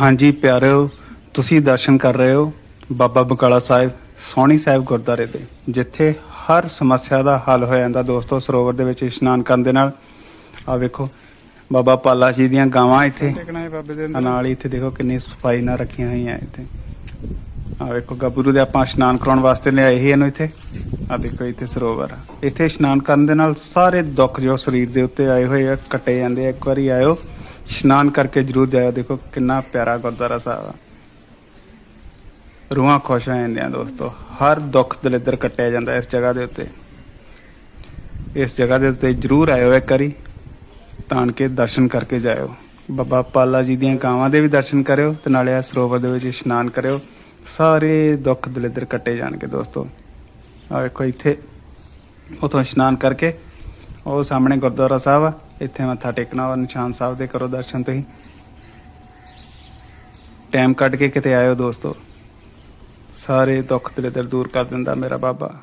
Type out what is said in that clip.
ਹਾਂਜੀ ਪਿਆਰਿਓ ਤੁਸੀਂ ਦਰਸ਼ਨ ਕਰ ਰਹੇ ਹੋ ਬਾਬਾ ਬਕਾਲਾ ਸਾਹਿਬ ਸੋਹਣੀ ਸਾਹਿਬ ਗੁਰਦੁਆਰੇ ਦੇ ਜਿੱਥੇ ਹਰ ਸਮੱਸਿਆ ਦਾ ਹੱਲ ਹੋ ਜਾਂਦਾ। ਦੋਸਤੋ ਸਰੋਵਰ ਦੇ ਵਿੱਚ ਇਸ਼ਨਾਨ ਕਰਨ ਦੇ ਨਾਲ ਆ ਵੇਖੋ ਬਾਬਾ ਪਾਲਾ ਜੀ ਦੀਆਂ ਗਾਵਾਂ ਇੱਥੇ ਨਾਲ ਹੀ ਇੱਥੇ ਦੇਖੋ ਕਿੰਨੀ ਸਫ਼ਾਈ ਨਾਲ ਰੱਖੀਆਂ ਹੋਈਆਂ ਇੱਥੇ। ਆ ਵੇਖੋ ਗੱਭਰੂ ਦੇ ਆਪਾਂ ਇਸ਼ਨਾਨ ਕਰਾਉਣ ਵਾਸਤੇ ਲਿਆਏ ਸੀ ਇਹਨੂੰ ਇੱਥੇ। ਆ ਦੇਖੋ ਇੱਥੇ ਸਰੋਵਰ। ਇੱਥੇ ਇਸ਼ਨਾਨ ਕਰਨ ਦੇ ਨਾਲ ਸਾਰੇ ਦੁੱਖ ਜੋ ਸਰੀਰ ਦੇ ਉੱਤੇ ਆਏ ਹੋਏ ਆ ਕੱਟੇ ਜਾਂਦੇ ਆ। ਇੱਕ ਵਾਰੀ ਆਇਓ। ਇਸ਼ਨਾਨ ਕਰਕੇ ਜਰੂਰ ਜਾਇਓ। ਦੇਖੋ ਕਿੰਨਾ ਪਿਆਰਾ ਗੁਰਦੁਆਰਾ ਸਾਹਿਬ ਆ। ਰੂਹਾਂ ਖੁਸ਼ ਹੋ ਜਾਂਦੀਆਂ ਦੋਸਤੋ। ਹਰ ਦੁੱਖ ਦਲਿੱਦਰ ਕੱਟਿਆ ਜਾਂਦਾ ਇਸ ਜਗ੍ਹਾ ਦੇ ਉੱਤੇ। ਇਸ ਜਗ੍ਹਾ ਦੇ ਉੱਤੇ ਜਰੂਰ ਆਇਓ ਇੱਕ ਵਾਰੀ। ਤਾਣ ਕੇ ਦਰਸ਼ਨ ਕਰਕੇ ਜਾਇਓ। ਬਾਬਾ ਪਾਲਾ ਜੀ ਦੀਆਂ ਗਾਵਾਂ ਦੇ ਵੀ ਦਰਸ਼ਨ ਕਰਿਓ ਤੇ ਨਾਲੇ ਆ ਸਰੋਵਰ ਦੇ ਵਿੱਚ ਇਸ਼ਨਾਨ ਕਰਿਓ। ਸਾਰੇ ਦੁੱਖ ਦਲਿੱਦਰ ਕੱਟੇ ਜਾਣਗੇ ਦੋਸਤੋ। ਆ ਵੇਖੋ ਇੱਥੇ, ਉਥੋਂ ਇਸ਼ਨਾਨ ਕਰਕੇ ਉਹ ਸਾਹਮਣੇ ਗੁਰਦੁਆਰਾ ਸਾਹਿਬ ਆ। ਇੱਥੇ ਮੱਥਾ ਟੇਕਣਾ ਔਰ ਨਿਸ਼ਾਨ ਸਾਹਿਬ ਦੇ ਕਰੋ ਦਰਸ਼ਨ ਤੁਸੀਂ। ਟਾਈਮ ਕੱਢ ਕੇ ਕਿਤੇ ਆਇਓ ਦੋਸਤੋ। ਸਾਰੇ ਦੁੱਖ ਤੇਰੇ ਦਿਲ ਦੂਰ ਕਰ ਦਿੰਦਾ ਮੇਰਾ ਬਾਬਾ।